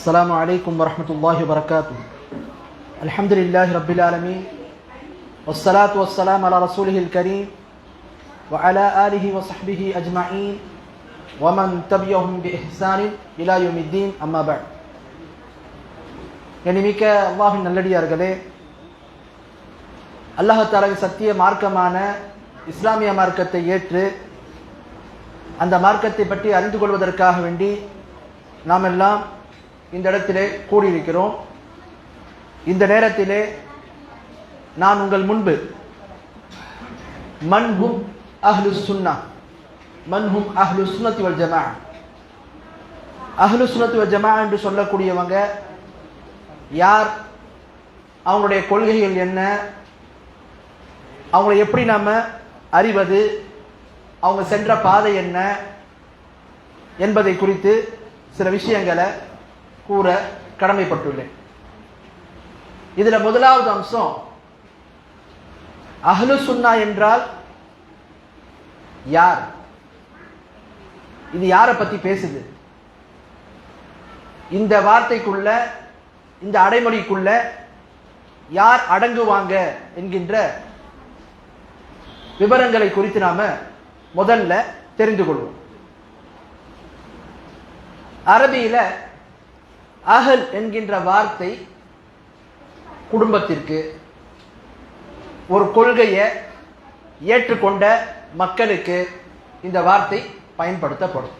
السلام عليكم ورحمة الله وبركاته الحمد لله رب العالمين والصلاة والسلام على رسوله الكريم وعلى آله وصحبه أجمعين ومن تبعهم بإحسان إلى يوم الدين أما بعد கனிமிக்க அல்லாஹின் நல்லடியார்களே அல்லாஹாலாவின் சத்திய மார்க்கமான இஸ்லாமிய மார்க்கத்தை ஏற்று அந்த மார்க்கத்தை பற்றி அறிந்து கொள்வதற்காக வேண்டி நாம் எல்லாம் இந்த இடத்திலே கூடியிருக்கிறோம். இந்த நேரத்திலே நான் உங்கள் முன்பு மன்ஹும் அஹ்லு சுன்னா மன்ஹும் அஹ்லு சுன்னத்தி வல் ஜமா அஹ்லு சுன்னத்தி வல் ஜமா என்று சொல்லக்கூடியவங்க யார்? அவங்களுடைய கொள்கைகள் என்ன? அவங்களை எப்படி நாம் அறிவது? அவங்க சென்ற பாதை என்ன? என்பதை குறித்து சில விஷயங்களை கூற கடமைப்பட்டுள்ளேன். இதுல முதலாவது அம்சம் அஹ்லு சுன்னா என்றால் யார்? இது யாரை பத்தி பேசுது? இந்த வார்த்தைக்குள்ள இந்த அடைமொழிக்குள்ள யார் அடங்குவாங்க என்கின்ற விவரங்களை குறித்து நாம முதல்ல தெரிந்து கொள்வோம். அரபியில அகல் என்கின்ற வார்த்தை குடும்பத்திற்கு ஒரு கொள்கையை ஏற்றுக்கொண்ட மக்களுக்கு இந்த வார்த்தை பயன்படுத்தப்படும்.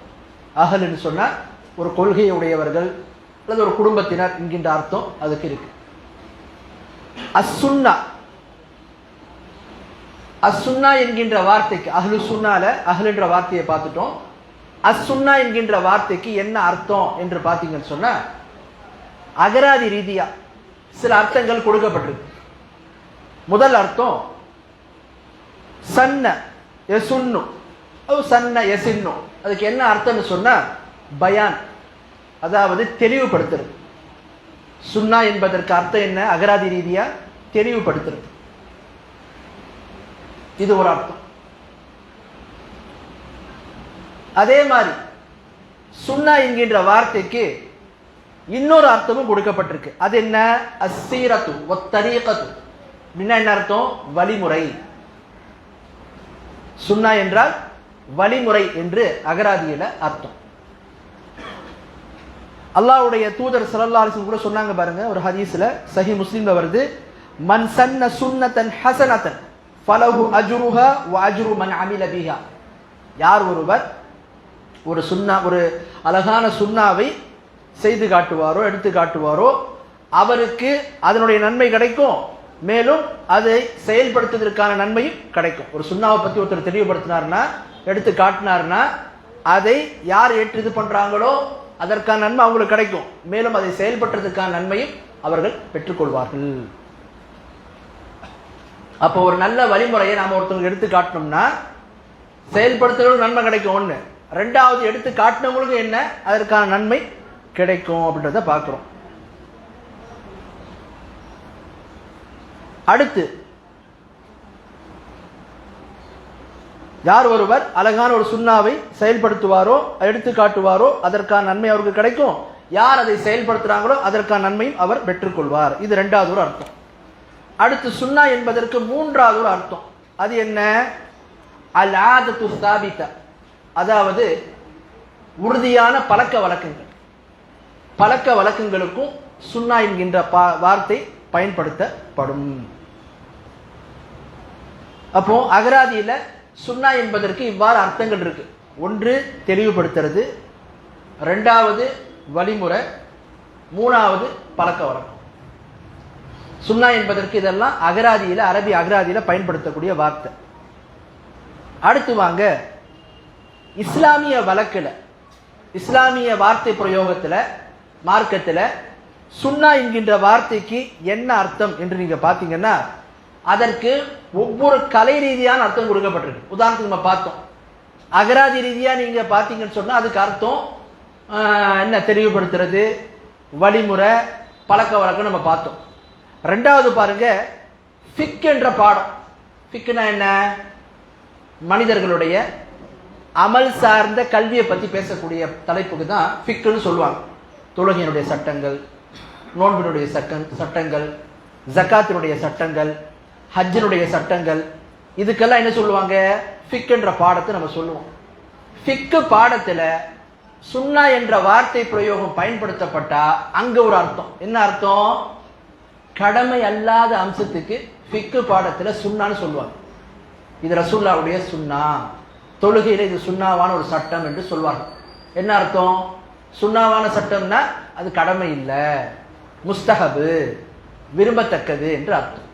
அகல்னு சொன்னால் ஒரு கொள்கையை உடையவர்கள் அல்லது ஒரு குடும்பத்தினர் என்கின்ற அர்த்தம் அதுக்கு இருக்கு. அசுன்னா. அசுன்னா என்கின்ற வார்த்தைக்கு அஹ்லு சுன்னால அஹ்லுன்ற வார்த்தையை பார்த்துட்டோம். அசுன்னா என்கின்ற வார்த்தைக்கு என்ன அர்த்தம் என்று பார்த்தீங்கன்னு சொன்னால் அகராதி ரீதியா சில அர்த்தங்கள் கொடுக்கப்பட்டிருக்கு. முதல் அர்த்தம் சன்ன எசுன்னு. சன்ன எசின்னு. அதுக்கு என்ன அர்த்தம்னு சொன்னா பயான். அதாவது தெளிவுபடுத்துறது. சுன்னா என்பதற்கு அர்த்தம் என்ன? அகராதி ரீதியா தெளிவுபடுத்துறது. இது ஒரு அர்த்தம். அதே மாதிரி சுன்னா என்கின்ற வார்த்தைக்கு இன்னொரு அர்த்தமும் கொடுக்கப்பட்டிருக்கு. அது என்ன? அசீரத்து ஒத்தரீகத்து அப்படின்னா என்ன அர்த்தம்? வழிமுறை. சுன்னா என்றால் வழிமுறை என்று அகராதியில அர்த்தம். அல்லாவுடைய தூதர் சல்லா அலிசன் கூட சொன்னாங்க பாருங்க ஒரு ஹதீஸ்ல சஹி முஸ்லீம்ல வருது மன் சன்ன சுன்னதன் ஹசனத்தன் ஃபலஹு அஜுருஹா வ அஜுரு மன் அமில பிஹா. யார் ஒருவர்? ஒரு சுன்னா ஒரு அழகான சுண்ணாவை செய்து காட்டுவாரோ எடுத்து காட்டுவாரோ அவருக்கு அதனுடைய நன்மை கிடைக்கும். மேலும் அதை செயல்படுத்துவதற்கான நன்மையும் கிடைக்கும். ஒரு சுண்ணாவை பற்றி ஒருத்தர் தெளிவுபடுத்தினார்னா எடுத்து காட்டினார்னா அதை யார் ஏற்று இது பண்ணுறாங்களோ அதற்கான நன்மை அவங்களுக்கு கிடைக்கும். மேலும் அதை செயல்படுறதுக்கான நன்மையும் அவர்கள் பெற்றுக்கொள்வார்கள். அப்போ ஒரு நல்ல வழிமுறையை நாம் ஒருத்தவங்க எடுத்து காட்டணும்னா செயல்படுத்துறவங்களுக்கு நன்மை கிடைக்கும். ஒன்று ரெண்டாவது எடுத்து காட்டினவங்களுக்கு என்ன? அதற்கான நன்மை கிடைக்கும் அப்படின்றத பார்க்குறோம். அடுத்து யார் ஒருவர் அழகான ஒரு சுண்ணாவை செயல்படுத்துவாரோ எடுத்து காட்டுவாரோ அதற்கான நன்மை அவருக்கு கிடைக்கும். யார் அதை செயல்படுத்துறாங்களோ அதற்கான நன்மையும் அவர் பெற்றுக்கொள்வார். இது ரெண்டாவது ஒரு அர்த்தம். அடுத்து சுன்னா என்பதற்கு மூன்றாவது ஒரு அர்த்தம். அது என்ன? அல் ஆதத்து ஸ்தாபித்த அதாவது உறுதியான பழக்க வழக்கங்கள். பழக்க வழக்கங்களுக்கும் சுன்னா என்கின்ற வார்த்தை பயன்படுத்தப்படும். அப்போ அகராதியில சுன்னா என்பதற்கு இவ்வாறு அர்த்தங்கள் இருக்கு. ஒன்று தெளிவுபடுத்துறது. ரெண்டாவது வழிமுறை. மூணாவது பழக்க வழக்கம். சுன்னா என்பதற்கு இதெல்லாம் அகராதியில அரபி அகராதியில பயன்படுத்தக்கூடிய வார்த்தை. அடுத்து வாங்க இஸ்லாமிய வழக்கில் இஸ்லாமிய வார்த்தை பிரயோகத்தில் மார்க்கத்தில் சுண்ணா என்கின்ற வார்த்தைக்கு என்ன அர்த்தம் என்று நீங்க பார்த்தீங்கன்னா அதற்கு ஒவ்வொரு கலை ரீதியான அர்த்தம் கொடுக்கப்பட்டிருக்கு. உதாரணத்துக்கு நம்ம பார்த்தோம். அகராதி ரீதியாக நீங்கள் பார்த்தீங்கன்னு சொன்னால் அதுக்கு அர்த்தம் என்ன தெளிவுபடுத்துறது வழிமுறை பழக்க வழக்கம் நம்ம பார்த்தோம். ரெண்டாவது பாருங்க ஃபிக் என்ற பாடம். ஃபிக்னா என்ன? மனிதர்களுடைய அமல் சார்ந்த கல்வியை பற்றி பேசக்கூடிய தலைப்புக்கு தான் ஃபிக்குன்னு சொல்லுவாங்க. தொழுகையினுடைய சட்டங்கள் நோன்பினுடைய சட்டம் சட்டங்கள் ஜக்காத்தினுடைய சட்டங்கள் ஹஜ்ஜினுடைய சட்டங்கள் இதுக்கெல்லாம் என்ன சொல்லுவாங்க? ஃபிக்ன்ற பாடத்தை நம்ம சொல்லுவோம். ஃபிக்கு பாடத்தில் சுண்ணா என்ற வார்த்தை பிரயோகம் பயன்படுத்தப்பட்டா அங்க ஒரு அர்த்தம். என்ன அர்த்தம்? கடமை அல்லாத அம்சத்துக்கு ஃபிக்கு பாடத்தில் சுண்ணான்னு சொல்லுவாங்க. இது ரசூல்லாவுடைய சுண்ணா. தொழுகையில் இது சுண்ணாவான ஒரு சட்டம் என்று சொல்வார்கள். என்ன அர்த்தம்? சுண்ணாவான சட்டம்னா அது கடமை இல்லை. முஸ்தஹபு விரும்பத்தக்கது என்று அர்த்தம்.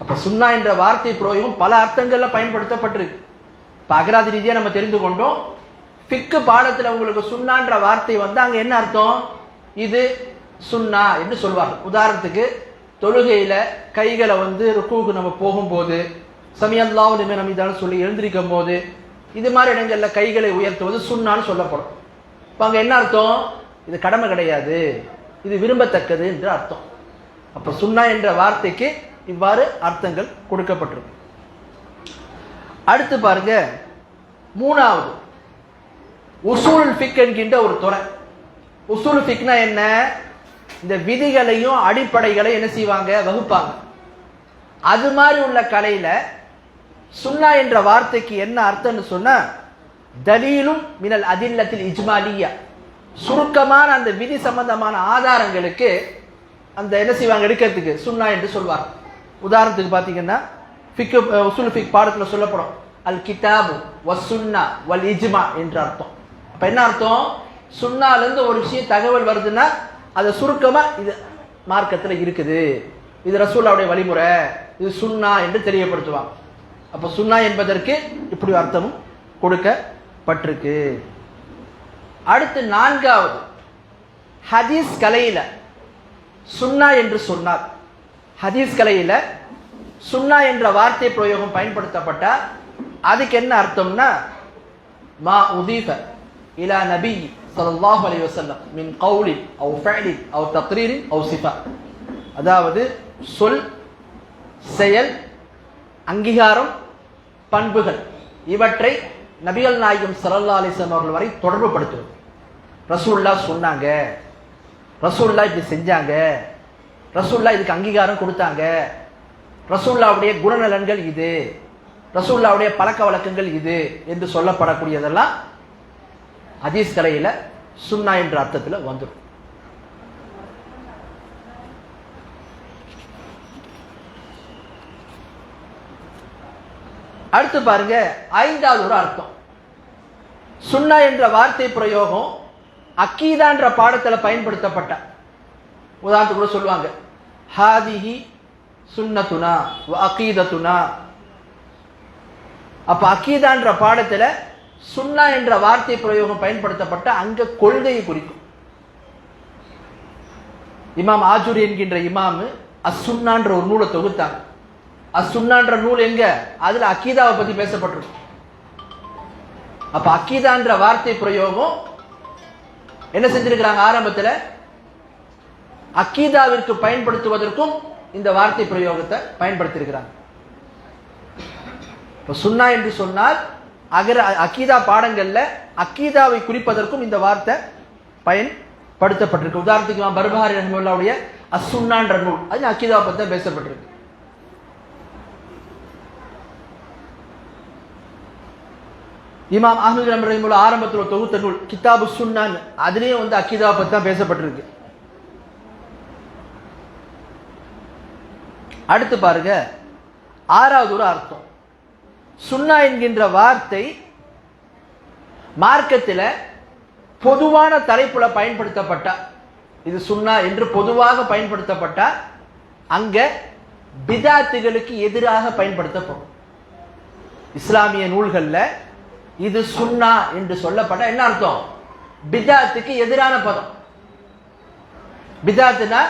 அப்ப சுண்ணா என்ற வார்த்தை பிரயோகம் பல அர்த்தங்கள்ல பயன்படுத்தப்பட்டிருக்கு. இப்ப அகராதி ரீதியா நம்ம தெரிந்து கொண்டோம். பிக்கு பாடத்துல உங்களுக்கு சுண்ணான்ற வார்த்தை வந்து அங்க என்ன அர்த்தம்? இது சுண்ணா என்று சொல்வாங்க. உதாரணத்துக்கு தொழுகையில கைகளை வந்து ருக்குவுக்கு நம்ம போகும்போது சமியல்லாவு நம்ம இதான சொல்லி எழுந்திருக்கும் போது இது மாதிரி இடங்கள்ல கைகளை உயர்த்துவது சுண்ணான்னு சொல்லப்படும். இப்போ அங்கே என்ன அர்த்தம்? இது கடமை கிடையாது. இது விரும்பத்தக்கது என்று அர்த்தம். அப்போ சுன்னா என்ற வார்த்தைக்கு இவ்வாறு அர்த்தங்கள் கொடுக்கப்பட்டிருக்கு. அடுத்து பாருங்க மூணாவது. உசூல் ஃபிக் என்கின்ற ஒரு துறை. உசூல் ஃபிக்னா என்ன? இந்த விதிகளையும் அடிப்படைகளை என்ன செய்வாங்க? வகுப்பாங்க. அது மாதிரி உள்ள கலையில சுன்னா என்ற வார்த்தைக்கு என்ன அர்த்தம்னு சொன்னால் தலீலும் மினல் அதில்லத்தில் இஜ்மாலியா. சுருக்கமான அந்த விதி சம்பந்தமான ஆதாரங்களுக்கு அந்த என்ன செய்வாங்க? எடுக்கிறதுக்கு சுண்ணா என்று சொல்வார் உதாரணத்துக்கு பார்த்தீங்கன்னா ஃபிக்கு உசுல் ஃபிக் பாடத்தில் சொல்லப்படும். அல் கிதாபு வசுன்னா வல் இஜ்மா என்ற அர்த்தம். அப்ப என்ன அர்த்தம்? சுண்ணாலேருந்து ஒரு விஷயம் தகவல் வருதுன்னா அதை சுருக்கமா இது மார்க்கத்தில் இருக்குது. இது ரசூல்லாவுடைய வழிமுறை. இது சுண்ணா என்று தெரியப்படுத்துவாங்க. அப்போ சுண்ணா என்பதற்கு இப்படி அர்த்தம் கொடுக்க பட்டிருக்கு. அடுத்து நான்காவது. ஹதீஸ் கலையில் சுன்னா என்று சொன்னார். ஹதீஸ் கலையில் சுன்னா என்ற வார்த்தை பிரயோகம் பயன்படுத்தப்பட்டால் அதுக்கு என்ன அர்த்தம்னா மா உதீஃப இலா நபி சல்லாஹ் அலி வசல்லம் மின் கௌலி அவு ஃபேலி அவு தக்ரீரி அவு சிஃபா. அதாவது சொல் செயல் அங்கீகாரம் பண்புகள் இவற்றை நபிகள் நாயகம் சரல்லா அலைஹி அவர்கள் வரை தொடர்பு படுத்துவது ரசூல்லா சொன்னாங்க. ரசூல்லா இப்படி செஞ்சாங்க. ரசூல்லா இதுக்கு அங்கீகாரம் கொடுத்தாங்க. ரசூல்லாவுடைய குணநலன்கள் இது. ரசூல்லாவுடைய பழக்க வழக்கங்கள் இது என்று சொல்லப்படக்கூடியதெல்லாம் அதீஸ் கலையில சுன்னா என்ற அர்த்தத்தில் வந்துடும் அடுத்து பாருங்க ஐந்தாவது ஒரு அர்த்தம். சுண்ணா என்ற வார்த்தை பிரயோகம் அக்கீதான்ற பாடத்துல பயன்படுத்தப்பட்ட. உதாரணத்துக்கு கூட சொல்லுவாங்க. ஹாதிஹி சுண்ணத்துனா அக்கீதத்துனா. அப்ப அக்கீதான்ற பாடத்துல சுண்ணா என்ற வார்த்தை பிரயோகம் பயன்படுத்தப்பட்ட அங்க கொள்கையை குறிக்கும். இமாம் ஆஜூரி என்கின்ற இமாமு அசுன்னான்ற ஒரு நூலை தொகுத்தாங்க. அசுன்னான்ற நூல் எங்க? அதுல அக்கீதாவை பத்தி பேசப்பட்டிருக்கும். அப்ப அக்கீதான்ற வார்த்தை பிரயோகம் என்ன செஞ்சிருக்கிறாங்க ஆரம்பத்துல? அக்கீதாவிற்கு பயன்படுத்துவதற்கும் இந்த வார்த்தை பிரயோகத்தை பயன்படுத்தியிருக்கிறாங்க இப்போ சுன்னா என்று சொன்னால் அகர அக்கீதா பாடங்கள்ல அக்கீதாவை குறிப்பதற்கும் இந்த வார்த்தை பயன்படுத்தப்பட்டிருக்கு. உதாரணத்துக்கு பர்பஹாரி ரஹமுல்லாவுடைய அசுன்னான்ற நூல் அது அக்கீதாவை பற்றி பேசப்பட்டிருக்கு. இமாம் அஹமது ரஹிமுல்லா ஆரம்பத்தில் ஒரு தொகுத்த நூல் கிதாபு சுன்னான். அதுலேயும் வந்து அக்கீதாவை பற்றி தான் பேசப்பட்டிருக்கு. அடுத்து பாருங்க ஆறாவது ஒரு அர்த்தம். சுன்னா என்கின்ற வார்த்தை மார்க்கத்தில் பொதுவான தலைப்புல பயன்படுத்தப்பட்ட இது சுன்னா என்று பொதுவாக பயன்படுத்தப்பட்ட அங்க பிதாத்துகளுக்கு எதிராக பயன்படுத்தப்படும். இஸ்லாமிய நூல்களில் இது சுன்னா என்று சொல்லப்பட்ட என்ன அர்த்தம்? பிதாத்துக்கு எதிரான பதம். பிதாத்துனா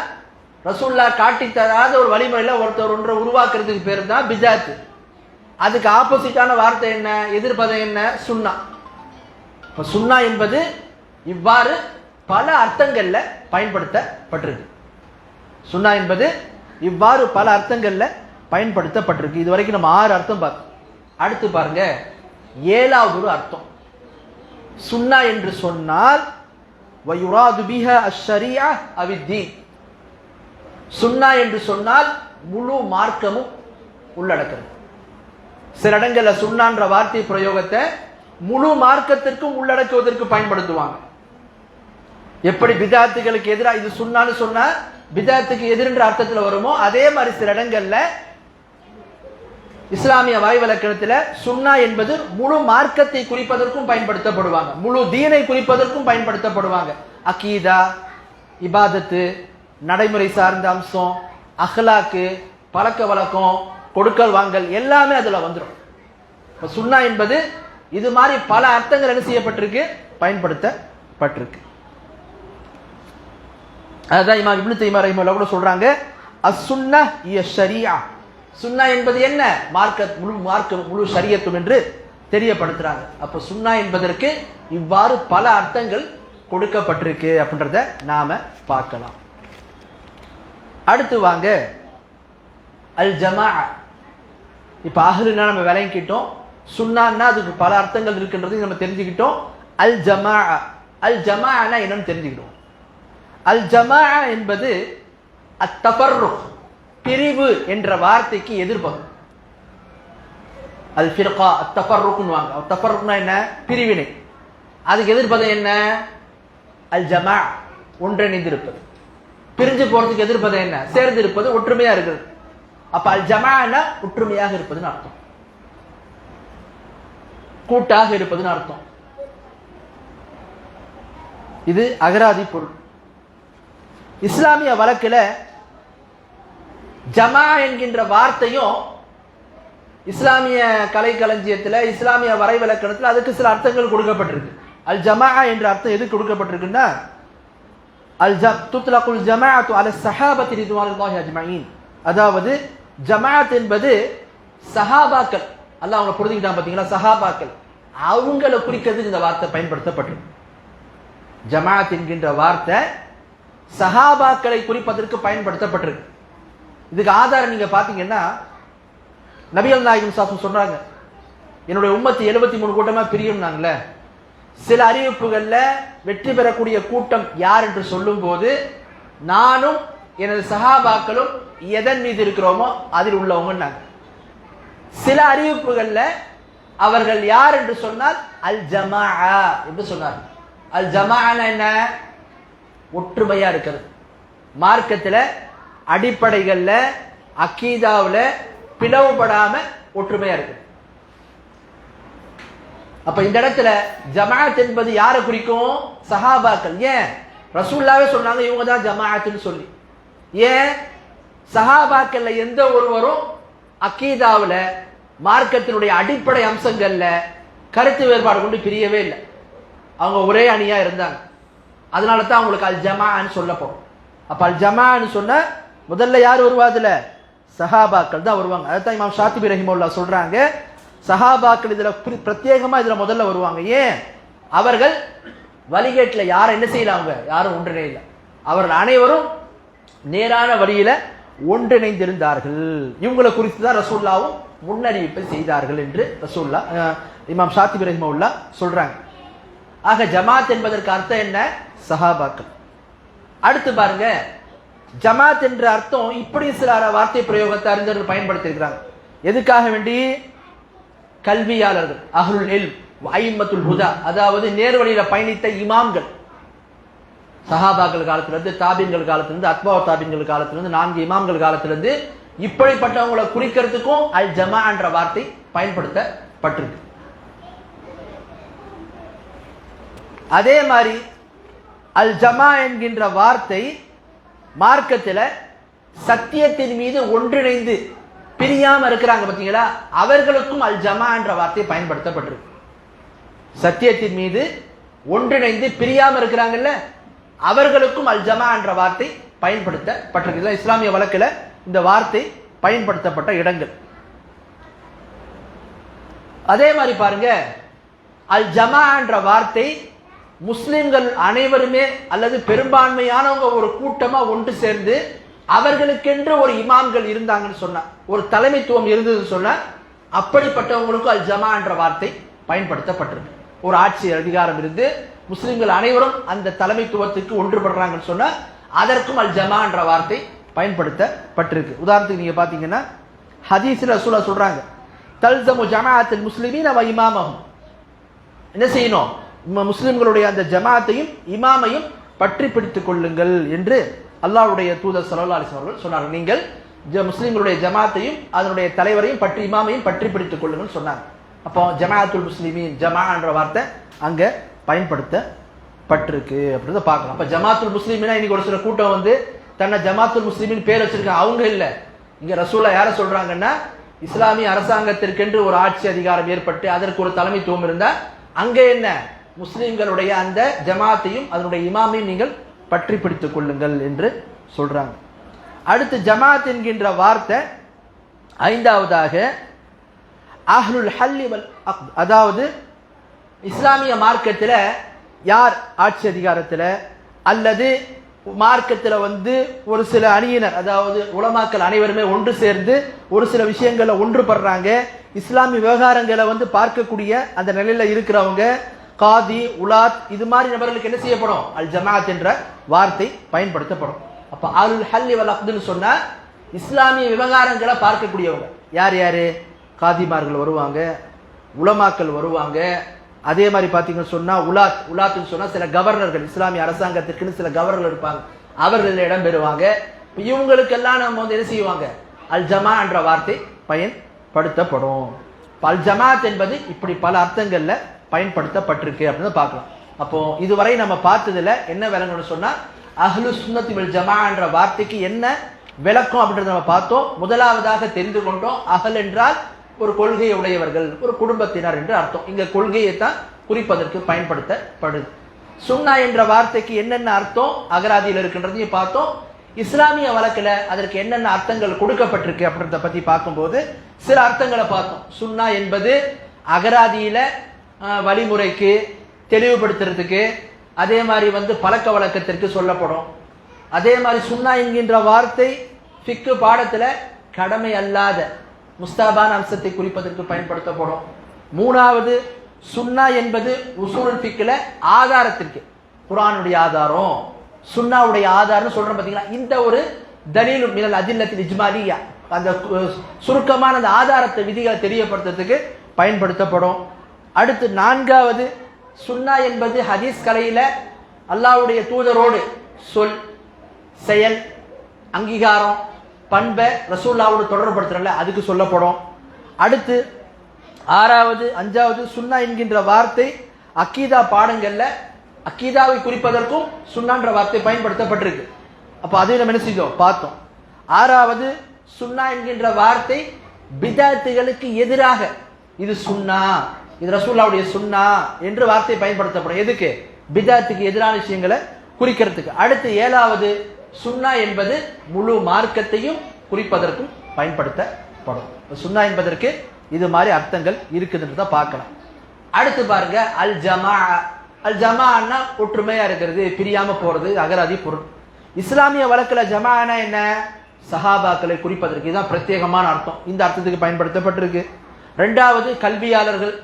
ரசூல்லா காட்டி தராத ஒரு வழிமுறையில் ஒருத்தர் ஒன்றை உருவாக்குறதுக்கு பேர் தான் பிஜாத்து. அதுக்கு ஆப்போசிட்டான வார்த்தை என்ன? எதிர்ப்பதம் என்ன? சுன்னா. இப்போ சுண்ணா என்பது இவ்வாறு பல அர்த்தங்களில் பயன்படுத்தப்பட்டிருக்கு. சுண்ணா என்பது இவ்வாறு பல அர்த்தங்களில் பயன்படுத்தப்பட்டிருக்கு. இது வரைக்கும் நம்ம ஆறு அர்த்தம் பார்த்தோம். அடுத்து பாருங்க. ஏழாவது ஒரு அர்த்தம். சுன்னா என்று சொன்னால் வயுராது பிஹ அஷ்ஷரியா அவித்தீன். சுன்னா என்று சொன்னால் முழு மார்க்கமும் உள்ளடக்கிறது சில இடங்கள்ல சுன்னான்ற வார்த்தை பிரயோகத்தை முழு மார்க்கத்திற்கும் உள்ளடக்குவதற்கு பயன்படுத்துவாங்க. எப்படி விதார்த்திகளுக்கு எதிராக இது சுன்னான்னு சொன்னா பிதாத்துக்கு எதிர்ன்ற அர்த்தத்தில் வருமோ அதே மாதிரி சில இடங்கள்ல இஸ்லாமிய வாய் வழக்கத்தில் சுன்னா என்பது முழு மார்க்கத்தை குறிப்பதற்கும் பயன்படுத்தப்படுவாங்க. முழு தீனை குறிப்பதற்கும் பயன்படுத்தப்படுவாங்க. அகீதா இபாதத்து நடைமுறை சார்ந்த அம்சம் அஹ்லாக்கு பழக்க வழக்கம் கொடுக்கல் வாங்கல் எல்லாமே அதில் வந்துடும் இப்போ சுன்னா என்பது இது மாதிரி பல அர்த்தங்கள் என்ன செய்யப்பட்டிருக்கு? பயன்படுத்தப்பட்டிருக்கு. அதுதான் இமா இப்னு தைமா ரஹிமல்லா கூட சொல்றாங்க அஸ்ஸுன்னா இய ஷரியா சுன்னா என்பது என்ன? மார்க்க முழு மார்க்க முழு சரியத்தும் என்று தெரியப்படுத்துறாங்க. அப்ப சுன்னா என்பதற்கு இவ்வாறு பல அர்த்தங்கள் கொடுக்கப்பட்டிருக்கு அப்படின்றத நாம பார்க்கலாம். அடுத்து வாங்க. அல் ஜமா. இப்ப அஹ்லுன்னா நம்ம விளங்கிக்கிட்டோம். சுன்னான்னா அதுக்கு பல அர்த்தங்கள் இருக்குன்றது நம்ம தெரிஞ்சுக்கிட்டோம். அல் ஜமா. அல் ஜமானா என்னன்னு தெரிஞ்சுக்கிட்டோம் அல் ஜமா என்பது அத்தபர் பிரிவு என்ற வார்த்தைக்கு எதிர்ப்பது அது ஃபிர்கா அத்தபர்ருக்குன்னு வாங்க. அத்தபர்ருக்குனா என்ன? பிரிவினை. அதுக்கு எதிர்ப்பது என்ன? அல் ஜமா ஒன்றிணைந்திருப்பது. பிரிஞ்சு போறதுக்கு எதிர்ப்பது என்ன? சேர்ந்து இருப்பது ஒற்றுமையா இருக்கிறது. அப்ப அல் ஜமானா ஒற்றுமையாக இருப்பதுன்னு அர்த்தம். கூட்டாக இருப்பதுன்னு அர்த்தம். இது அகராதி பொருள். இஸ்லாமிய வழக்கில் ஜமா என்கின்ற வார்த்தையும் இஸ்லாமிய கலை களஞ்சியத்தில் இஸ்லாமிய வரைவிலக்கணத்தில் அதுக்கு சில அர்த்தங்கள் கொடுக்கப்பட்டிருக்கு. அல் ஜமா என்ற அர்த்தம் எது கொடுக்கப்பட்டிருக்குன்னா அல் ஜ துத்லகுல் ஜமாஅத்து அல ஸஹாபத்தி ரிதுவானுல்லாஹி அஜ்மஈன் அதாவது ஜமாத் என்பது சஹாபாக்கள். அல்ல அவங்களை புரிஞ்சுக்கிட்டான் பார்த்தீங்களா சஹாபாக்கள். அவங்கள குறிக்கிறதுக்கு இந்த வார்த்தை பயன்படுத்தப்பட்டிருக்கு. ஜமாஅத் என்கின்ற வார்த்தை சஹாபாக்களை குறிப்பதற்கு பயன்படுத்தப்பட்டிருக்கு. இதுக்கு ஆதாரம் நீங்க பாத்தீங்கன்னா நபிகள் நாயகம் சாசம் சொல்றாங்க. என்னுடைய உம்மத்து எழுபத்தி மூணு கூட்டமா பிரியும்னாங்களே சில அறிவிப்புகள்ல வெற்றி பெறக்கூடிய கூட்டம் யார் என்று சொல்லும் போது நானும் எனது சகாபாக்களும் எதன் மீது இருக்கிறோமோ அதில் உள்ளவங்க சில அறிவிப்புகள்ல அவர்கள் யார் என்று சொன்னால் அல் ஜமா என்று சொன்னார் அல் ஜமா என்ன? ஒற்றுமையா இருக்கிறது. மார்க்கத்தில் அடிப்படைகள்ல அக்கீதாவில் பிளவுபடாம ஒற்றுமையா இருக்கு. அப்ப இந்த இடத்துல ஜமாத் என்பது யாரை குறிக்கும்? சஹாபாக்கள். ஏன்? ரசூல்லாவே சொன்னாங்க இவங்க தான் ஜமாத்துன்னு சொல்லி. ஏன்? சஹாபாக்கள்ல எந்த ஒருவரும் அக்கீதாவில் மார்க்கத்தினுடைய அடிப்படை அம்சங்கள்ல கருத்து வேறுபாடு கொண்டு பிரியவே இல்லை. அவங்க ஒரே அணியா இருந்தாங்க. அதனால தான் அவங்களுக்கு அல் ஜமான்னு சொல்லப்படும். அப்ப அல் ஜமான்னு சொன்ன முதல்ல யார் வருவா அதில்? சஹாபாக்கள் தான் வருவாங்க. அதான் இமாம் ஷாத்திபி ரஹிமுல்லா சொல்கிறாங்க சஹாபாக்கள் இதில் பிரத்யேகமாக இதில் முதல்ல வருவாங்க. ஏன்? அவர்கள் வழிகேட்டில் யாரை என்ன செய்யல அவங்க? யாரும் ஒன்றிணையில. அவர்கள் அனைவரும் நேரான வழியில் ஒன்றிணைந்திருந்தார்கள். இவங்களை குறித்து தான் ரசூல்லாவும் முன்னறிவிப்பை செய்தார்கள் என்று ரசூல்லா இமாம் ஷாத்திபி ரஹிமுல்லா சொல்கிறாங்க ஆக ஜமாத் என்பதற்கு அர்த்தம் என்ன? சஹாபாக்கள். அடுத்து பாருங்க. ஜமாத் என்ற அர்த்தம் இப்படி சில வார்த்தை பிரயோகத்தை அறிஞர்கள் பயன்படுத்தியிருக்கிறாங்க. எதுக்காக வேண்டி? கல்வியாளர்கள் அஹ்லுல் எல் ஐமத்துல் ஹுதா அதாவது நேர்வழியில பயணித்த இமாம்கள். சஹாபாக்கள் காலத்திலிருந்து தாபின்கள் காலத்திலிருந்து அத்பா தாபின்கள் காலத்திலிருந்து நான்கு இமாம்கள் காலத்திலிருந்து இப்படிப்பட்டவங்களை குறிக்கிறதுக்கும் அல் ஜமா என்ற வார்த்தை பயன்படுத்தப்பட்டிருக்கு. அதே மாதிரி அல் ஜமா என்கின்ற வார்த்தை மார்க்கத்தில் சத்தியத்தின் மீது ஒன்றிணைந்து பிரியாம இருக்கிறாங்க பார்த்தீங்களா அவர்களுக்கும் அல் ஜமா என்ற வார்த்தை பயன்படுத்தப்பட்டிருக்கு. சத்தியத்தின் மீது ஒன்றிணைந்து பிரியாமல் இருக்கிறாங்கல்ல அவர்களுக்கும் அல் ஜமா என்ற வார்த்தை பயன்படுத்தப்பட்டிருக்கு. இஸ்லாமிய வழக்கில் இந்த வார்த்தை பயன்படுத்தப்பட்ட இடங்கள். அதே மாதிரி பாருங்க அல் ஜமா என்ற வார்த்தை முஸ்லிம்கள் அனைவருமே அல்லது பெரும்பான்மையானவங்க ஒரு கூட்டமா ஒன்று சேர்ந்து அவர்களுக்கென்று ஒரு இமாம்கள் இருந்தாங்கன்னு சொன்ன ஒரு தலைமைத்துவம் இருந்ததுன்னு சொன்ன அப்படிப்பட்டவங்களுக்கும் அல் ஜமா என்ற வார்த்தை பயன்படுத்தப்பட்டிருக்கு. ஒரு ஆட்சி அதிகாரம் இருந்து முஸ்லிம்கள் அனைவரும் அந்த தலைமைத்துவத்துக்கு ஒன்றுபடுறாங்கன்னு சொன்ன அதற்கும் அல் ஜமா என்ற வார்த்தை பயன்படுத்தப்பட்டிருக்கு. உதாரணத்துக்கு நீங்க பாத்தீங்கன்னா ஹதீஸ்ல ரசூலா சொல்றாங்க தல்சமு ஜமாத்தில் முஸ்லிமின் அவ இமாமகம் என்ன செய்யணும்? முஸ்லிம்களுடைய அந்த ஜமாத்தையும் இமாமையும் பற்றி பிடித்துக் கொள்ளுங்கள் என்று அல்லாவுடைய தூதர் ஸல்லல்லாஹு அலிஸ் அவர்கள் சொன்னார்கள். நீங்கள் ஜ- முஸ்லிம்களுடைய ஜமாத்தையும் அதனுடைய தலைவரையும் பற்றி இமாமையும் பற்றி பிடித்துக் கொள்ளுங்கள் சொன்னாங்க. அப்போ ஜமாத்துல் முஸ்லிமின் ஜமா என்ற வார்த்தை அங்க பயன்படுத்தப்பட்டிருக்கு அப்படின்றத பார்க்கலாம். அப்ப ஜமாத்துல் முஸ்லிம்னா இன்னைக்கு ஒரு சில கூட்டம் வந்து தன்னை ஜமாத்துல் முஸ்லிமின் பேர் வச்சிருக்காங்க அவங்க இல்ல. இங்க ரசூலா யார சொல்றாங்கன்னா இஸ்லாமிய அரசாங்கத்திற்கென்று ஒரு ஆட்சி அதிகாரம் ஏற்பட்டு அதற்கு ஒரு தலைமைத்துவம் இருந்தா அங்க என்ன? முஸ்லீம்களுடைய அந்த ஜமாத்தையும் அதனுடைய இமாமையும் நீங்கள் பற்றி பிடித்துக் கொள்ளுங்கள் என்று சொல்றாங்க. அடுத்து ஜமாத் என்கின்ற வார்த்தை ஐந்தாவதாக அஹ்லுல் ஹல்லி வல் அதாவது இஸ்லாமிய மார்க்கத்தில் யார் ஆட்சி அதிகாரத்தில்? அல்லது மார்க்கத்தில் வந்து ஒரு சில அணியினர் அதாவது உலமாக்கள் அனைவருமே ஒன்று சேர்ந்து ஒரு சில விஷயங்களில் ஒன்றுபடுறாங்க. இஸ்லாமிய விவகாரங்களை வந்து பார்க்கக்கூடிய அந்த நிலையில் இருக்கிறவங்க காதி உலாத் இது மாதிரி நபர்களுக்கு என்ன செய்யப்படும்? அல் ஜமாத் என்ற வார்த்தை பயன்படுத்தப்படும். அப்ப அல் ஹல்லி வல் அக்துன்னு சொன்னால் இஸ்லாமிய விவகாரங்களை பார்க்கக்கூடியவங்க. யார் யார்? காதிமார்கள் வருவாங்க உலமாக்கள் வருவாங்க. அதே மாதிரி பார்த்தீங்கன்னு சொன்னா உலாத் உலாத்துன்னு சொன்னா சில கவர்னர்கள் இஸ்லாமிய அரசாங்கத்திற்குன்னு சில கவர்னர் இருப்பாங்க. அவர்கள் இடம் பெறுவாங்க. இவங்களுக்கெல்லாம் நம்ம வந்து என்ன செய்வாங்க? அல் ஜமா என்ற வார்த்தை பயன்படுத்தப்படும். அல் ஜமாத் என்பது இப்படி பல அர்த்தங்கள்ல பயன்படுத்தப்பட்டிருக்கு அப்படின்னு பார்க்கலாம். அப்போ இதுவரை நம்ம பார்த்ததுல என்ன விளங்கணும்னு சொன்னா அஹ்லு சுன்னத்தி வல் ஜமா என்ற வார்த்தைக்கு என்ன விளக்கம் அப்படின்றத நம்ம பார்த்தோம். முதலாவதாக தெரிந்து கொண்டோம். அகல் என்றால் ஒரு கொள்கையை உடையவர்கள் ஒரு குடும்பத்தினர் என்று அர்த்தம். இங்க கொள்கையை தான் குறிப்பதற்கு பயன்படுத்தப்படுது. சுன்னா என்ற வார்த்தைக்கு என்னென்ன அர்த்தம்? அகராதியில் இருக்கின்றதையும் பார்த்தோம். இஸ்லாமிய வழக்கில் அதற்கு என்னென்ன அர்த்தங்கள் கொடுக்கப்பட்டிருக்கு அப்படின்றத பத்தி பார்க்கும்போது சில அர்த்தங்களை பார்த்தோம். சுன்னா என்பது அகராதியில வழிமுறைக்கு தெளிவுபடுத்துறதுக்கு அதே மாதிரி வந்து பழக்க வழக்கத்திற்கு சொல்லப்படும். அதே மாதிரி சுன்னா என்கின்ற வார்த்தை ஃபிக்கு பாடத்தில் கடமை அல்லாத முஸ்தாபான அம்சத்தை குறிப்பதற்கு பயன்படுத்தப்படும். மூணாவது சுன்னா என்பது உசூல் ஃபிக்கில் ஆதாரத்திற்கு குரானுடைய ஆதாரம். சுன்னாவுடைய ஆதாரம்னு சொல்கிறோம் பார்த்தீங்களா இந்த ஒரு தலீலு மினல் அதில்லத்தில் இஜ்மாலியா. அந்த சுருக்கமான அந்த ஆதாரத்தை விதிகளை தெரியப்படுத்துறதுக்கு பயன்படுத்தப்படும். அடுத்து நான்காவது சுன்னா என்பது ஹதீஸ் கலையில அல்லாவுடைய தூதரோடு சொல் செயல் அங்கீகாரம் பண்பை ரசூல்லாவோடு தொடர்படுத்துறல அதுக்கு சொல்லப்படும். அடுத்து ஆறாவது அஞ்சாவது சுன்னா என்கின்ற வார்த்தை அக்கீதா பாடங்கள்ல அக்கீதாவை குறிப்பதற்கும் சுண்ணான்ற வார்த்தை பயன்படுத்தப்பட்டிருக்கு. அப்போ அதையும் நம்ம என்ன செய்தோம்? பார்த்தோம். ஆறாவது சுண்ணா என்கின்ற வார்த்தை பிதாத்துகளுக்கு எதிராக. இது சுன்னா. இது ரசூல்லாவுடைய சுன்னா என்று வார்த்தை பயன்படுத்தப்படும். எதுக்கு? பிதாத்துக்கு எதிரான விஷயங்களை குறிக்கிறதுக்கு. அடுத்து ஏழாவது சுன்னா என்பது முழு மார்க்கத்தையும் குறிப்பதற்கும் பயன்படுத்தப்படும். சுண்ணா என்பதற்கு இது மாதிரி அர்த்தங்கள் இருக்குதுன்றத பார்க்கலாம். அடுத்து பாருங்க அல் ஜமா அல் ஜமான்னா ஒற்றுமையா இருக்கிறது பிரியாம போறது அகராதி பொருள். இஸ்லாமிய வழக்கில் ஜமானா என்ன? சஹாபாக்களை குறிப்பதற்கு. இதுதான் பிரத்யேகமான அர்த்தம். இந்த அர்த்தத்துக்கு பயன்படுத்தப்பட்டிருக்கு. ரெண்டாவது கல்வியாளர்கள்.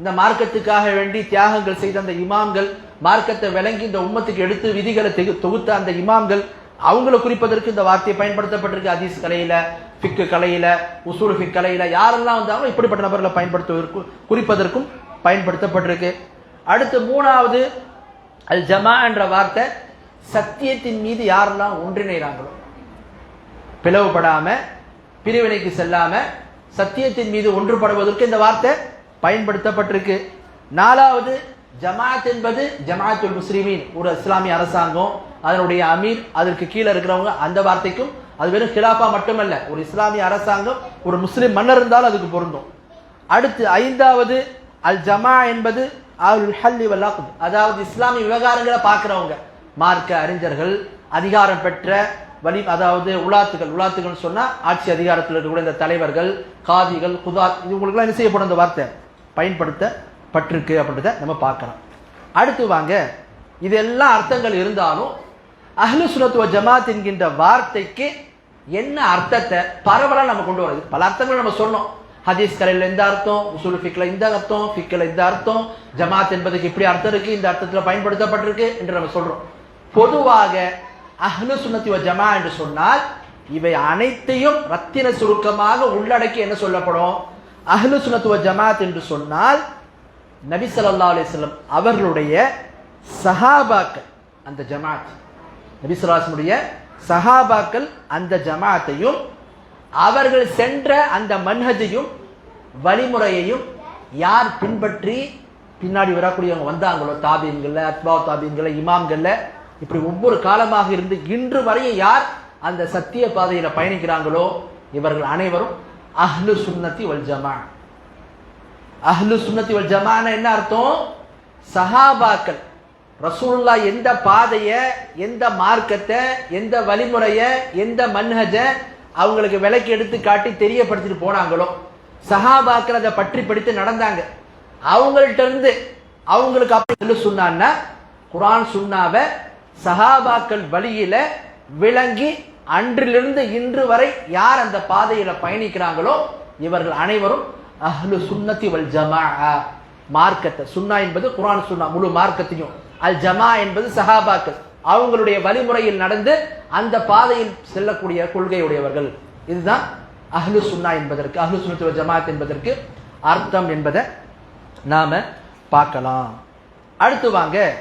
இந்த மார்க்கத்துக்காக வேண்டி தியாகங்கள் செய்த அந்த இமாம்கள் மார்க்கத்தை விளங்கி இந்த உம்மத்துக்கு எடுத்து விதிகளை தொகுத்த அந்த இமாம்கள் அவங்களை குறிப்பதற்கு இந்த வார்த்தையை பயன்படுத்தப்பட்டிருக்கு அதீஸ் கலையில ஃபிக்கு கலையில உசூல் ஃபிக் கலையில. யாரெல்லாம் வந்தாலும் இப்படிப்பட்ட நபர்களை பயன்படுத்துவதற்கு குறிப்பதற்கும் பயன்படுத்தப்பட்டிருக்கு. அடுத்து மூணாவது அல் ஜமா என்ற வார்த்தை சத்தியத்தின் மீது யாரெல்லாம் ஒன்றிணைகிறாங்களோ பிளவுபடாம பிரிவினைக்கு செல்லாம சத்தியத்தின் மீது ஒன்றுபடுவதற்கு இந்த வார்த்தை பயன்படுத்தப்பட்டிருக்கு. நாலாவது ஜமாத் என்பது ஜமாத்துல் முஸ்லிமீன் ஒரு இஸ்லாமிய அரசாங்கம். அதனுடைய அமீர் அதற்கு கீழே இருக்கிறவங்க அந்த வார்த்தைக்கும் அது வெறும் ஹிலாஃபா மட்டுமல்ல ஒரு இஸ்லாமிய அரசாங்கம் ஒரு முஸ்லீம் மன்னர் இருந்தாலும் அதுக்கு பொருந்தும். அடுத்து ஐந்தாவது அல் ஜமா என்பது அதாவது இஸ்லாமிய விவகாரங்களை பார்க்குறவங்க. மார்க்க அறிஞர்கள் அதிகாரம் பெற்ற வலி அதாவது உலாத்துகள் உலாத்துகள் சொன்னால் ஆட்சி அதிகாரத்தில் இருக்கக்கூடிய இந்த தலைவர்கள் காதிகள் குதாத் இவங்களுக்குலாம் என்ன செய்யப்படும் இந்த வார்த்தை? பயன்படுத்தப்பட்டிருக்கு அப்படின்றத நம்ம பார்க்கலாம். அடுத்து வாங்க. இதெல்லாம் அர்த்தங்கள் இருந்தாலும் அஹ்லு சுனத்துவ ஜமாத் என்கின்ற வார்த்தைக்கு என்ன அர்த்தத்தை பரவலாக நம்ம கொண்டு வரது பல அர்த்தங்கள் நம்ம சொன்னோம். ஹதீஸ் கலையில் இந்த அர்த்தம் உசூல் ஃபிக்கில் இந்த அர்த்தம் ஃபிக்கில் இந்த அர்த்தம் ஜமாத் என்பதுக்கு இப்படி அர்த்தம் இருக்கு இந்த அர்த்தத்தில் பயன்படுத்தப்பட்டிருக்கு என்று நம்ம சொல்றோம். பொதுவாக அஹ்லு சுன்னத்தி ஜமா என்று சொன்னால் இவை அனைத்தையும் ரத்தின சுருக்கமாக உள்ளடக்கி என்ன சொல்லப்படும்? அஹ்லு சுனத்துவ ஜமாத் என்று சொன்னால் நபி சல்லா அலிஸ்லம் அவர்களுடைய சஹாபாக்கள் அந்த ஜமாத். நபி ஸல்லல்லாஹு சஹாபாக்கள் அந்த ஜமாத்தையும் அவர்கள் சென்ற அந்த மன்ஹஜையும் வழிமுறையையும் யார் பின்பற்றி பின்னாடி வரக்கூடியவங்க வந்தாங்களோ தாபீன்கள்ல அத்பா தாபீன்கள்ல இமாம்கள்ல இப்படி ஒவ்வொரு காலமாக இருந்து இன்று வரையும் யார் அந்த சத்திய பாதையில பயணிக்கிறாங்களோ இவர்கள் அனைவரும் அஹ்லு சுன்னத்தி வல் ஜமா. அஹ்லு சுன்னத்தி வல் ஜமான என்ன அர்த்தம்? சஹாபாக்கள் ரசூலுல்லா எந்த பாதைய எந்த மார்க்கத்தை எந்த வழிமுறைய எந்த மன்ஹஜை அவங்களுக்கு விலைக்கு எடுத்து காட்டி தெரியப்படுத்திட்டு போனாங்களோ? சஹாபாக்கள் அதை பற்றி படித்து நடந்தாங்க. அவங்கள்ட்ட இருந்து அவங்களுக்கு அப்படி சொன்னான்னா குரான் சுண்ணாவை சஹாபாக்கள் வழியில விளங்கி அன்றிலிருந்து இன்று வரை யார் அந்த பாதையில பயணிக்கிறாங்களோ இவர்கள் அனைவரும் அஹ்லு சுன்னத்தி வல் ஜமா மார்க்கத்தை. சுன்னா என்பது குரான் சுன்னா முழு மார்க்கத்தையும். அல் ஜமா என்பது சஹாபாக்கள். அவங்களுடைய வழிமுறையில் நடந்து அந்த பாதையில் செல்லக்கூடிய கொள்கையுடையவர்கள். இதுதான் அஹ்லு சுன்னா என்பதற்கு அஹ்லு சுனத்துவ ஜமாத் என்பதற்கு அர்த்தம் என்பதை நாம பார்க்கலாம். அடுத்து வாங்க.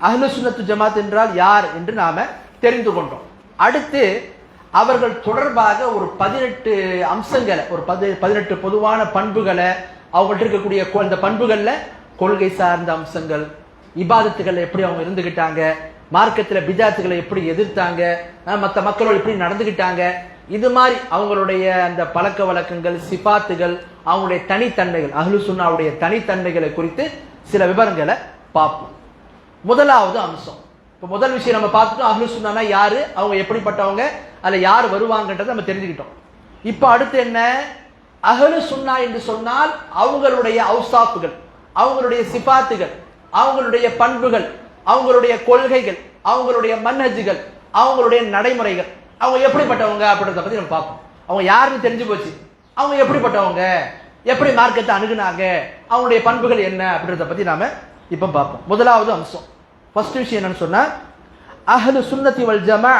அஹ்லு சுன்னத்து ஜமாத் என்றால் யார் என்று நாம தெரிந்து கொண்டோம். அடுத்து அவர்கள் தொடர்பாக ஒரு பதினெட்டு அம்சங்களை ஒரு பதி பதினெட்டு பொதுவான பண்புகளை அவங்கள்ட்ட இருக்கக்கூடிய கொ- அந்த கொள்கை சார்ந்த அம்சங்கள் இபாதத்துகளில் எப்படி அவங்க இருந்துகிட்டாங்க மார்க்கத்தில் பிஜாத்துகளை எப்படி எதிர்த்தாங்க மற்ற மக்களோடு எப்படி நடந்துகிட்டாங்க இது மாதிரி அவங்களுடைய அந்த பழக்க வழக்கங்கள் சிபாத்துகள் அவங்களுடைய தனித்தன்மைகள் அஹ்லு சுன்னாவுடைய தனித்தன்மைகளை குறித்து சில விவரங்களை பார்ப்போம். முதலாவது அம்சம். இப்போ முதல் விஷயம் நம்ம பார்த்துட்டோம் அஹ்லு சுன்னா யாரு? அவங்க எப்படிப்பட்டவங்க? அதில் யார் வருவாங்கன்றதை நம்ம தெரிஞ்சுக்கிட்டோம். இப்போ அடுத்து என்ன? அகலு சுன்னா என்று சொன்னால் அவங்களுடைய அவுசாப்புகள் அவங்களுடைய சிபாத்துகள் அவங்களுடைய பண்புகள் அவங்களுடைய கொள்கைகள் அவங்களுடைய மன்னஜுகள் அவங்களுடைய நடைமுறைகள். அவங்க எப்படிப்பட்டவங்க அப்படின்றத பற்றி நம்ம பார்ப்போம். அவங்க யாருன்னு தெரிஞ்சு போச்சு? அவங்க எப்படிப்பட்டவங்க? எப்படி மார்க்கத்தை அணுகுனாங்க? அவங்களுடைய பண்புகள் என்ன அப்படின்றத பற்றி நாம இப்போ பார்ப்போம். முதலாவது அம்சம். ஃபஸ்ட் விஷயம் என்னென்னு சொன்னால் அஹலு சுன்னதி வல் ஜமா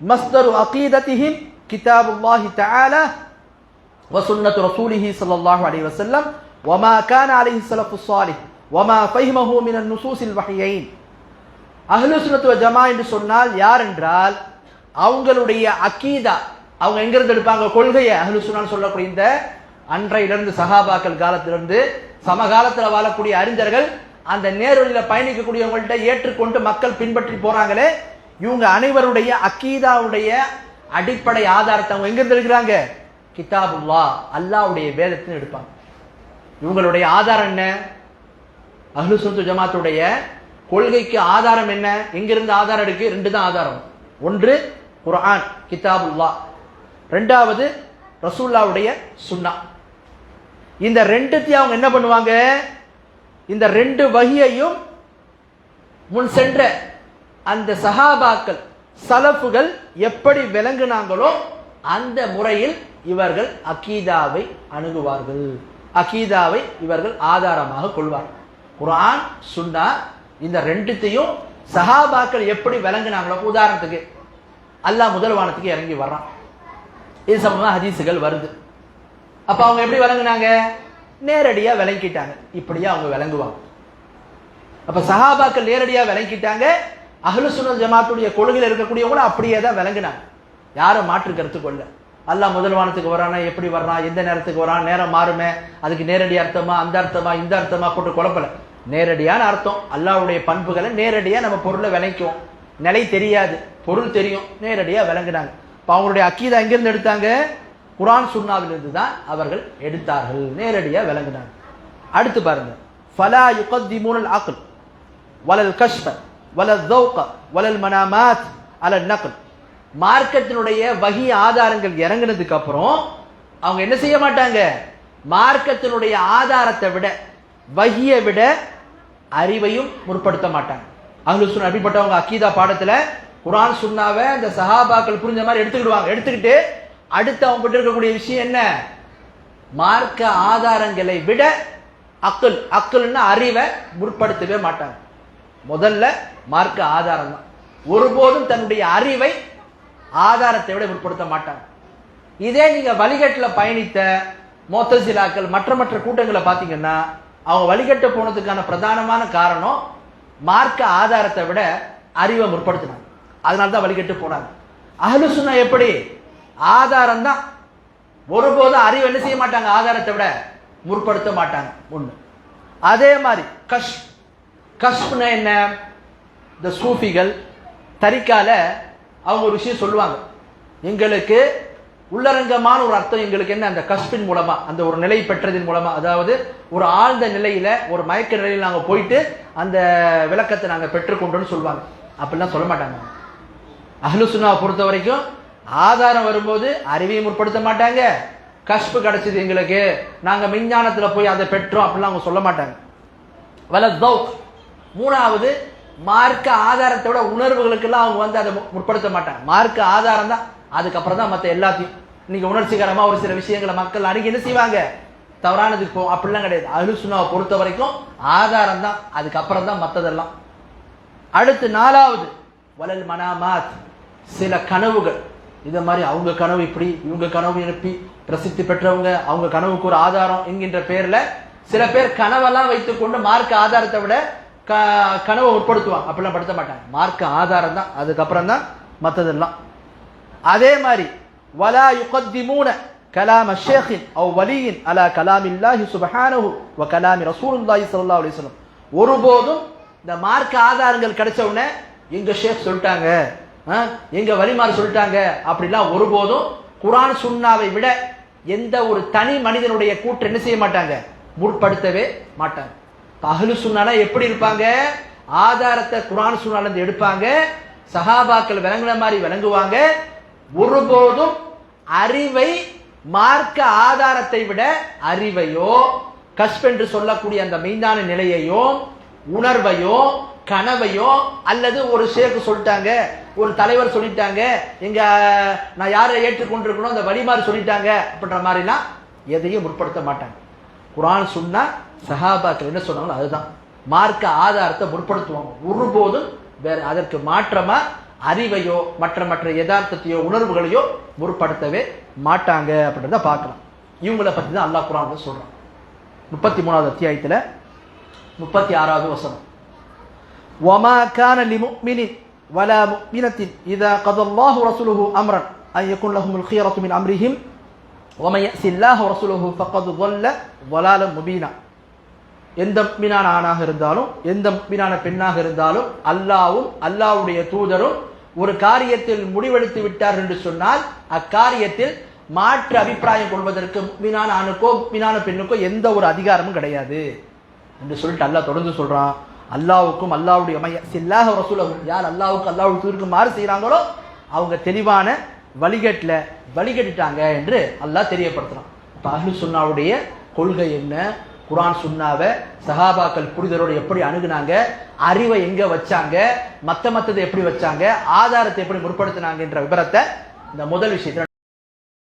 மஸ்தரு அகீதத்திஹிம் கிதாபுல்லாஹி தஆலா வ சுன்னத்து ரசூலிஹி ஸல்லல்லாஹு அலைஹி வஸல்லம் வமா கான அலைஹி ஸலஃபு ஸாலிஹ் வமா ஃபஹிமஹு மினன் நுசூஸில் வஹையைன். அஹ்லு சுன்னத்து ஜமா என்று சொன்னால் யார் என்றால் அவங்களுடைய அக்கீதா அவங்க எங்கிருந்து எடுப்பாங்க? கொள்கையை அஹ்லு சுன்னான்னு சொல்லக்கூடிய இந்த அன்றையிலிருந்து சகாபாக்கள் காலத்திலிருந்து சமகாலத்தில் வாழக்கூடிய அறிஞர்கள் அந்த நேர்வழியில் பயணிக்கக்கூடியவங்கள்ட்ட ஏற்றுக்கொண்டு மக்கள் பின்பற்றி போறாங்களே இவங்க அனைவருடைய அக்கீதாவுடைய அடிப்படை ஆதாரத்தை அவங்க எங்கிருந்து இருக்கிறாங்க எடுக்கிறாங்க? கிதாபுல்லா அல்லாஹ்வுடைய வேதத்தின் எடுப்பாங்க. இவங்களுடைய ஆதாரம் என்ன? அஹ்லு ஜமாத்துடைய கொள்கைக்கு ஆதாரம் என்ன? எங்கிருந்து ஆதாரம் இருக்கு? ரெண்டு தான் ஆதாரம். ஒன்று குர்ஆன் கிதாபுல்லா ரெண்டாவது ரசூல்லாவுடைய சுன்னா. இந்த ரெண்டுத்தையும் அவங்க என்ன பண்ணுவாங்க? இந்த ரெண்டு வகியையும் முன் சென்ற அந்த சஹாபாக்கள் சலப்புகள் எப்படி விளங்குனாங்களோ அந்த முறையில் இவர்கள் அகீதாவை அணுகுவார்கள். அகீதாவை இவர்கள் ஆதாரமாக கொள்வார்கள். குரான் சுன்னா இந்த ரெண்டுத்தையும் சஹாபாக்கள் எப்படி விளங்குனாங்களோ உதாரணத்துக்கு அல்லாஹ் முதல் வானத்துக்கு இறங்கி வர்றான். இது சம்பந்தமாக ஹதீஸுகள் வருது. அப்ப அவங்க எப்படி விளங்குனாங்க? நேரடியா விளங்கிட்டாங்க. இப்படியே அவங்க விளங்குவாங்க. அப்ப சஹாபாக்கள் நேரடியா விளங்கிட்டாங்க. அஹ்லு ஜமாத்துடைய கொள்கையில் இருக்கக்கூடியவங்களும் அப்படியே தான் விளங்கினாங்க. யாரும் மாற்று கருத்து கொள்ள. அல்லா முதல் வானத்துக்கு வரானா எப்படி வர்றான் எந்த நேரத்துக்கு வரான் நேரம் மாறுமே அதுக்கு நேரடி அர்த்தமா அந்த அர்த்தமா இந்த அர்த்தமா போட்டு குழப்பல. நேரடியான அர்த்தம் அல்லாவுடைய பண்புகளை நேரடியா நம்ம பொருளை விளக்குவோம் நிலை தெரியாது பொருள் தெரியும் நேரடியா விளங்குனாங்க. இப்போ அவங்களுடைய அக்கீதை எங்கிருந்து எடுத்தாங்க? குரான் சுண்ணாவிலிருந்து தான் அவர்கள் எடுத்தார்கள். நேரடியாக விளங்குனாங்க அடுத்து பாருங்க. ஃபலா யுகத்திமூனல் அக்ல் வலல் கஷ்ப வலல் தௌக வலல் மனாமாத் அலல் நக்கல் மார்க்கத்தினுடைய வகி ஆதாரங்கள் இறங்கினதுக்கு அப்புறம் அவங்க என்ன செய்ய மாட்டாங்க? மார்க்கத்தினுடைய ஆதாரத்தை விட வகியை விட அறிவையும் முற்படுத்த மாட்டாங்க. அஹ்லு சுன்னா அப்படிப்பட்டவங்க அக்கீதா பாடத்தில் குரான் சுன்னாவை அந்த சஹாபாக்கள் புரிஞ்ச மாதிரி எடுத்துக்கிடுவாங்க. எடுத்துக்கிட்டு அடுத்து அவன் இருக்கக்கூடிய விஷயம் என்ன? மார்க்க ஆதாரங்களை விட அக்குல். அக்குல்னா அறிவை முற்படுத்தவே மாட்டாங்க. முதல்ல மார்க்க ஆதாரம் தான். ஒருபோதும் தன்னுடைய அறிவை ஆதாரத்தை விட முற்படுத்த மாட்டாங்க. இதே நீங்க வழிகட்டில் பயணித்த மோத்தசிலாக்கள் மற்ற மற்ற கூட்டங்களை பார்த்தீங்கன்னா அவங்க வழிகட்ட போனதுக்கான பிரதானமான காரணம் மார்க்க ஆதாரத்தை விட அறிவை முற்படுத்தினாங்க. அதனால தான் வழிகட்டு போனாங்க. அஹ்லு எப்படி? ஆதாரம் தான் ஒருபோதும் அறிவு என்ன செய்ய மாட்டாங்க? ஆதாரத்தை விட முற்படுத்த மாட்டாங்க. ஒண்ணு. அதே மாதிரி கஷ். கஷ்ப்னா என்ன? இந்த சூஃபிகள் தரிக்கால அவங்க ஒரு விஷயம் சொல்லுவாங்க. எங்களுக்கு உள்ளரங்கமான ஒரு அர்த்தம் எங்களுக்கு என்ன? அந்த கஷ்பின் மூலமா அந்த ஒரு நிலை பெற்றதின் மூலமா அதாவது ஒரு ஆழ்ந்த நிலையில ஒரு மயக்க நிலையில் நாங்க போயிட்டு அந்த விளக்கத்தை நாங்க பெற்றுக்கொண்டோம்னு சொல்லுவாங்க. அப்படிலாம் சொல்ல மாட்டாங்க. அஹ்லு பொறுத்த வரைக்கும் ஆதாரம் வரும்போது அறிவையும் முற்படுத்த மாட்டாங்க. கஷ்பு கிடைச்சது எங்களுக்கு. நாங்கள் விஞ்ஞானத்துல போய் அதை பெற்றோம் அப்படிலாம் அவங்க சொல்ல மாட்டாங்க. வல தௌக். மூணாவது மார்க்க ஆதாரத்தை விட உணர்வுகளுக்கெல்லாம் அவங்க வந்து அதை முற்படுத்த மாட்டாங்க. மார்க்க ஆதாரம் தான். அதுக்கப்புறம் தான் மற்ற எல்லாத்தையும். இன்னைக்கு உணர்ச்சிகரமாக ஒரு சில விஷயங்களை மக்கள் அணுகி என்ன செய்வாங்க? தவறானதுக்கு இப்போ அப்படிலாம் கிடையாது. அஹ்லு பொறுத்த வரைக்கும் ஆதாரம் தான். அதுக்கப்புறம் தான் மற்றதெல்லாம் அடுத்து நாலாவது வலல் மனாமாத். சில கனவுகள். இதை மாதிரி அவங்க கனவு இப்படி இவங்க கனவு எழுப்பி பிரசித்தி பெற்றவங்க அவங்க கனவுக்கு ஒரு ஆதாரம் என்கின்ற பேர்ல சில பேர் கனவெல்லாம் வைத்துக்கொண்டு மார்க் ஆதாரத்தை விட க- கனவை உட்படுத்துவாங்க. அப்படிலாம் படுத்த மாட்டாங்க. மார்க் ஆதாரம் தான். அதுக்கப்புறம் தான் மற்றதெல்லாம் அதே மாதிரி வலா யுகத்திமூன கலாம் அஷேகின் அவ் வலியின் அலா கலாமில்லாஹி சுபஹானஹு வ கலாமி ரசூலுல்லாஹி ஸல்லல்லாஹு அலைஹி வஸல்லம். ஒருபோதும் இந்த மார்க் ஆதாரங்கள் கிடைச்ச உடனே எங்க ஷேக் சொல்லிட்டாங்க? எங்க வலிமார் சொல்லிட்டாங்க அப்படிலாம் ஒருபோதும் குரான் சுன்னாவை விட எந்த ஒரு தனி மனிதனுடைய கூற்று என்ன செய்ய மாட்டாங்க? முற்படுத்தவே மாட்டாங்க. இப்ப அஹ்லு எப்படி இருப்பாங்க? ஆதாரத்தை குரான் சுன்னால எடுப்பாங்க. சஹாபாக்கள் விளங்குன மாதிரி விளங்குவாங்க. ஒருபோதும் அறிவை மார்க்க ஆதாரத்தை விட அறிவையோ கஸ்பென்று என்று சொல்லக்கூடிய அந்த மெய்தான நிலையையோ உணர்வையோ கனவையோ அல்லது ஒரு ஷேக்கு சொல்லிட்டாங்க ஒரு தலைவர் சொல்லிட்டாங்க எங்க நான் யாரை ஏற்றுக்கொண்டிருக்கணும் அந்த வழிமாறு சொல்லிட்டாங்க அப்படின்ற மாதிரிலாம் எதையும் முற்படுத்த மாட்டாங்க. குரான் சொன்னா சஹாபாக்கள் என்ன சொன்னாங்களோ அதுதான். மார்க்க ஆதாரத்தை முற்படுத்துவாங்க. ஒருபோதும் வேற அதற்கு மாற்றமா அறிவையோ மற்ற மற்ற யதார்த்தத்தையோ உணர்வுகளையோ முற்படுத்தவே மாட்டாங்க அப்படின்றத பார்க்கலாம். இவங்கள பத்தி தான் அல்லாஹ் குரான் சொல்றான். முப்பத்தி மூணாவது அத்தியாயத்தில் முப்பத்தி ஆறாவது வசனம். وما كان لمؤمن ولا مؤمنة إذا قضى الله ورسوله أمرا أن يكون لهم الخيرة من أمرهم ومن يأس الله ورسوله فقد ضل ضلالا مبينا எந்த முக்மினான ஆணாக இருந்தாலும் எந்த முக்மினான பெண்ணாக இருந்தாலும் அல்லாவும் அல்லாவுடைய தூதரும் ஒரு காரியத்தில் முடிவெடுத்து விட்டார் என்று சொன்னால் அக்காரியத்தில் மாற்று அபிப்பிராயம் கொள்வதற்கு முக்மினான ஆணுக்கோ முக்மினான பெண்ணுக்கோ எந்த ஒரு அதிகாரமும் கிடையாது என்று சொல்லிட்டு அல்லாஹ் தொடர்ந்து சொல்றான் அல்லாவுக்கும் அல்லாவுடைய சில்லாஹ் ரசூலகும். யார் அல்லாவுக்கு அல்லாவுடைய தூருக்கு மாறு செய்கிறாங்களோ அவங்க தெளிவான வழிகட்டில் வழிகட்டிட்டாங்க என்று அல்லாஹ் தெரியப்படுத்துறான். இப்போ அஹ்லு சுன்னாவுடைய கொள்கை என்ன? குரான் சுன்னாவை சஹாபாக்கள் புரிதலோடு எப்படி அணுகுனாங்க? அறிவை எங்க வச்சாங்க? மத்த மத்ததை எப்படி வச்சாங்க? ஆதாரத்தை எப்படி முற்படுத்தினாங்கன்ற விவரத்தை இந்த முதல் விஷயத்தில்